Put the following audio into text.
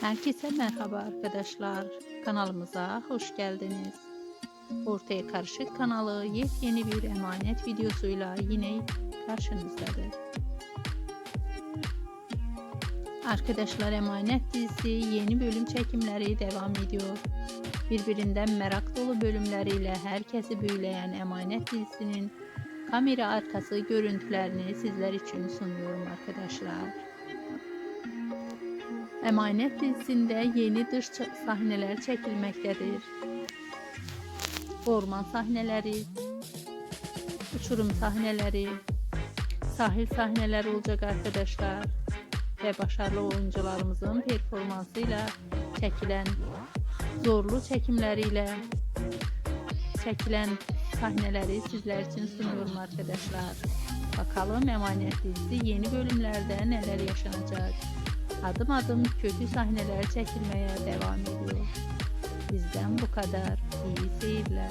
Herkese merhaba arkadaşlar. Kanalımıza hoş geldiniz. Ortaya Karışık kanalı yepyeni bir emanet videosuyla yine karşınızdadır. Arkadaşlar Emanet dizisi yeni bölüm çekimleri devam ediyor. Birbirinden merak dolu bölümleriyle herkesi büyüleyen Emanet dizisinin kamera arkası görüntülerini sizler için sunuyorum arkadaşlar. Emanet dizisinde yeni dış sahneler çekilmektedir. Orman sahneleri, uçurum sahneleri, sahil sahneleri olacak arkadaşlar. Ve başarılı oyuncularımızın performansıyla çekilen zorlu çekimleriyle çekilen sahneleri sizler için sunuyorum arkadaşlar. Bakalım Emanet dizisi yeni bölümlerde neler yaşanacak adım adım kötü sahneler çekilmeye devam ediyor. Bizden bu kadar. İyi seyirler.